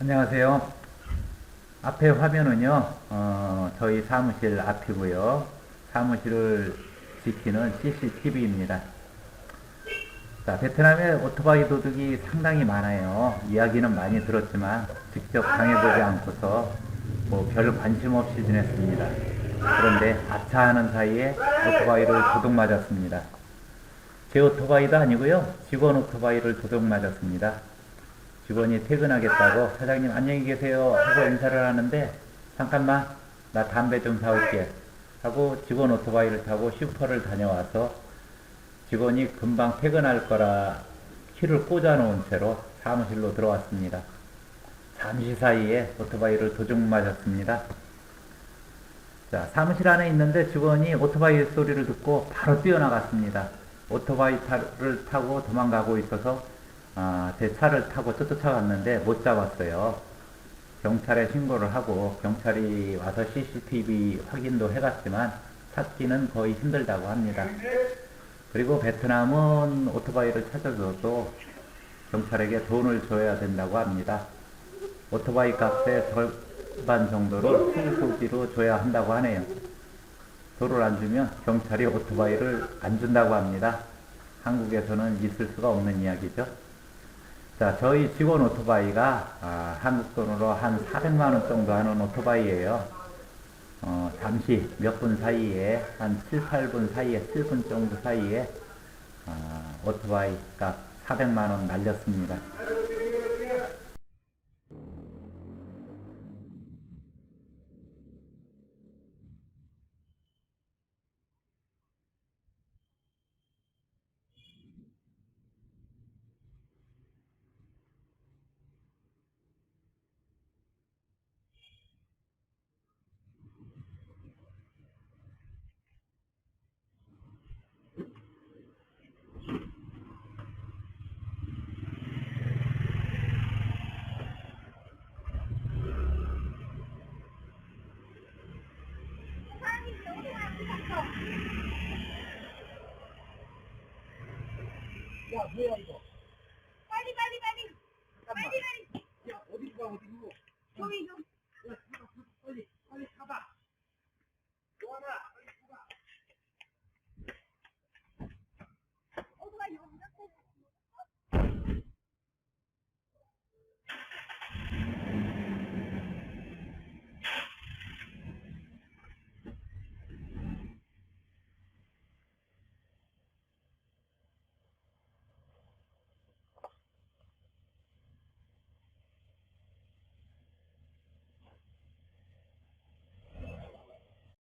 안녕하세요. 앞에 화면은요, 어, 저희 사무실 앞이고요. 사무실을 지키는 CCTV입니다. 자, 베트남에 오토바이 도둑이 상당히 많아요. 이야기는 많이 들었지만 직접 당해보지 않고서 뭐 별 관심 없이 지냈습니다. 그런데 아차하는 사이에 오토바이를 도둑 맞았습니다. 제 오토바이도 아니고요. 직원 오토바이를 도둑 맞았습니다. 직원이 퇴근하겠다고 사장님 안녕히 계세요 하고 인사를 하는데 잠깐만 나 담배 좀 사올게 하고 직원 오토바이를 타고 슈퍼를 다녀와서 직원이 금방 퇴근할 거라 키를 꽂아 놓은 채로 사무실로 들어왔습니다. 잠시 사이에 오토바이를 도둑 맞았습니다. 자, 사무실 안에 있는데 직원이 오토바이 소리를 듣고 바로 뛰어나갔습니다. 오토바이를 타고 도망가고 있어서 아, 제 차를 타고 쫓아갔는데 못 잡았어요. 경찰에 신고를 하고 경찰이 와서 CCTV 확인도 해갔지만 찾기는 거의 힘들다고 합니다. 그리고 베트남은 오토바이를 찾아줘도 경찰에게 돈을 줘야 된다고 합니다. 오토바이 값의 절반 정도를 수소지로 줘야 한다고 하네요. 돈을 안 주면 경찰이 오토바이를 안 준다고 합니다. 한국에서는 있을 수가 없는 이야기죠. 자, 저희 직원 오토바이가 아, 한국 돈으로 한 400만 원 정도 하는 오토바이예요. 어, 잠시 몇 분 사이에 한 7, 8분 사이에 7분 정도 사이에 아, 오토바이 값 400만 원 날렸습니다. 야, 뭐야, 이거. 빨리, 빨리, 빨리. 잠깐만. 빨리, 빨리. 야, 어디 가, 어디 가. 저기, 저기. 야, 가봐, 빨리. 빨리 가봐. 너 하나.